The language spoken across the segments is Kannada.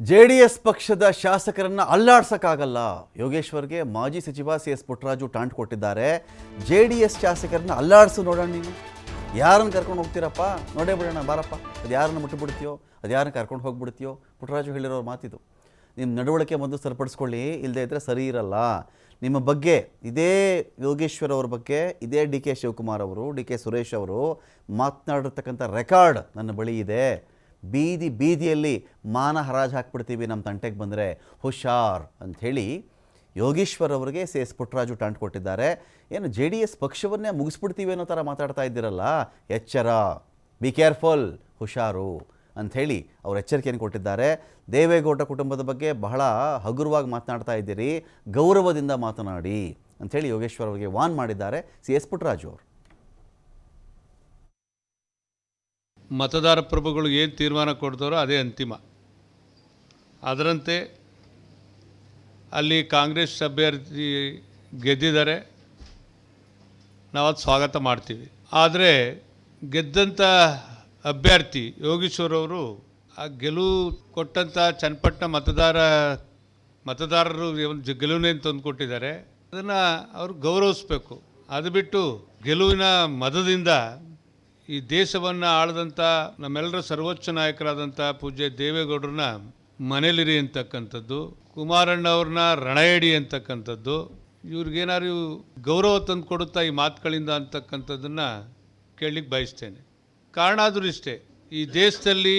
ಜೆ ಡಿ ಎಸ್ ಪಕ್ಷದ ಶಾಸಕರನ್ನು ಅಲ್ಲಾಡ್ಸೋಕ್ಕಾಗಲ್ಲ. ಯೋಗೇಶ್ವರ್ಗೆ ಮಾಜಿ ಸಚಿವ ಸಿ ಎಸ್ ಪುಟ್ಟರಾಜು ಟಾಂಟ್ ಕೊಟ್ಟಿದ್ದಾರೆ. ಜೆ ಡಿ ಎಸ್ ಶಾಸಕರನ್ನ ಅಲ್ಲಾಡಿಸು ನೋಡೋಣ ನೀನು. ಯಾರನ್ನು ಕರ್ಕೊಂಡು ಹೋಗ್ತೀರಪ್ಪ? ನೋಡೇ ಬಿಡೋಣ, ಬಾರಪ್ಪ. ಅದು ಯಾರನ್ನು ಮುಟ್ಟಿಬಿಡ್ತೀಯೋ, ಅದು ಯಾರನ್ನ ಕರ್ಕೊಂಡು ಹೋಗ್ಬಿಡ್ತೀಯೋ, ಪುಟ್ಟರಾಜು ಹೇಳಿರೋ ಮಾತಿದು. ನಿಮ್ಮ ನಡವಳಿಕೆ ಬಂದು ಸರಿಪಡಿಸ್ಕೊಳ್ಳಿ ಇಲ್ಲದೇ ಇದ್ದರೆ ಸರಿ ಇರಲ್ಲ. ನಿಮ್ಮ ಬಗ್ಗೆ ಇದೇ ಯೋಗೇಶ್ವರ್ ಅವ್ರ ಬಗ್ಗೆ, ಇದೇ ಡಿ ಕೆ ಶಿವಕುಮಾರ್ ಅವರು, ಡಿ ಕೆ ಸುರೇಶ್ ಅವರು ಮಾತನಾಡಿರ್ತಕ್ಕಂಥ ರೆಕಾರ್ಡ್ ನನ್ನ ಬಳಿ ಇದೆ. ಬೀದಿ ಬೀದಿಯಲ್ಲಿ ಮಾನ ಹರಾಜು ಹಾಕ್ಬಿಡ್ತೀವಿ ನಮ್ಮ ತಂಟೆಗೆ ಬಂದರೆ ಹುಷಾರ್ ಅಂಥೇಳಿ ಯೋಗೀಶ್ವರ್ ಅವರಿಗೆ ಸಿ ಎಸ್ ಪುಟ್ಟರಾಜು ಟಾಂಟ್ ಕೊಟ್ಟಿದ್ದಾರೆ. ಏನು ಜೆ ಡಿ ಎಸ್ ಪಕ್ಷವನ್ನೇ ಮುಗಿಸ್ಬಿಡ್ತೀವಿ ಅನ್ನೋ ಥರ ಮಾತಾಡ್ತಾ ಇದ್ದೀರಲ್ಲ? ಎಚ್ಚರ. ಬಿ ಕೇರ್ಫುಲ್ ಹುಷಾರು. ಅಂಥೇಳಿ ಅವರು ಎಚ್ಚರಿಕೆಯನ್ನು ಕೊಟ್ಟಿದ್ದಾರೆ. ದೇವೇಗೌಡ ಕುಟುಂಬದ ಬಗ್ಗೆ ಬಹಳ ಹಗುರವಾಗಿ ಮಾತನಾಡ್ತಾ ಇದ್ದೀರಿ. ಗೌರವದಿಂದ ಮಾತನಾಡಿ ಅಂಥೇಳಿ ಯೋಗೇಶ್ವರ್ ಅವರಿಗೆ ವಾನ್ ಮಾಡಿದ್ದಾರೆ. ಸಿ ಎಸ್ ಪುಟ್ಟರಾಜು ಅವರು. ಮತದಾರ ಪ್ರಭುಗಳು ಏನು ತೀರ್ಮಾನ ಕೊಡ್ತಾರೋ ಅದೇ ಅಂತಿಮ. ಅದರಂತೆ ಅಲ್ಲಿ ಕಾಂಗ್ರೆಸ್ ಅಭ್ಯರ್ಥಿ ಗೆದ್ದಿದ್ದಾರೆ. ನಾವು ಅದು ಸ್ವಾಗತ ಮಾಡ್ತೀವಿ. ಆದರೆ ಗೆದ್ದಂಥ ಅಭ್ಯರ್ಥಿ ಯೋಗೀಶ್ವರ್ ಅವರು ಆ ಗೆಲುವು ಕೊಟ್ಟಂಥ ಚನ್ನಪಟ್ಟಣ ಮತದಾರ, ಮತದಾರರು ಒಂದು ಗೆಲುವಿನೇನು ತಂದು ಕೊಟ್ಟಿದ್ದಾರೆ, ಅದನ್ನು ಅವರು ಗೌರವಿಸ್ಬೇಕು. ಅದು ಬಿಟ್ಟು ಗೆಲುವಿನ ಮತದಿಂದ ಈ ದೇಶವನ್ನು ಆಳದಂಥ ನಮ್ಮೆಲ್ಲರ ಸರ್ವೋಚ್ಚ ನಾಯಕರಾದಂಥ ಪೂಜ್ಯ ದೇವೇಗೌಡರನ್ನ ಮನೇಲಿರಿ ಅಂತಕ್ಕಂಥದ್ದು, ಕುಮಾರಣ್ಣ ಅವ್ರನ್ನ ರಣಯಡಿ ಅಂತಕ್ಕಂಥದ್ದು, ಇವ್ರಿಗೇನಾದ್ರು ಗೌರವ ತಂದು ಕೊಡುತ್ತಾ ಈ ಮಾತುಗಳಿಂದ ಅಂತಕ್ಕಂಥದ್ದನ್ನು ಕೇಳಲಿಕ್ಕೆ ಬಯಸ್ತೇನೆ. ಕಾರಣ ಆದರೂ ಇಷ್ಟೇ ಈ ದೇಶದಲ್ಲಿ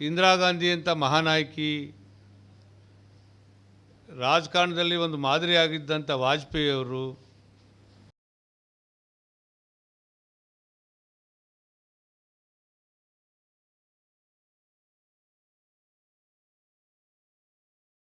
ಇಂದಿರಾ ಗಾಂಧಿ ಅಂತ ಮಹಾನಾಯಕಿ ರಾಜಕಾರಣದಲ್ಲಿ ಒಂದು ಮಾದರಿಯಾಗಿದ್ದಂಥ ವಾಜಪೇಯಿ ಅವರು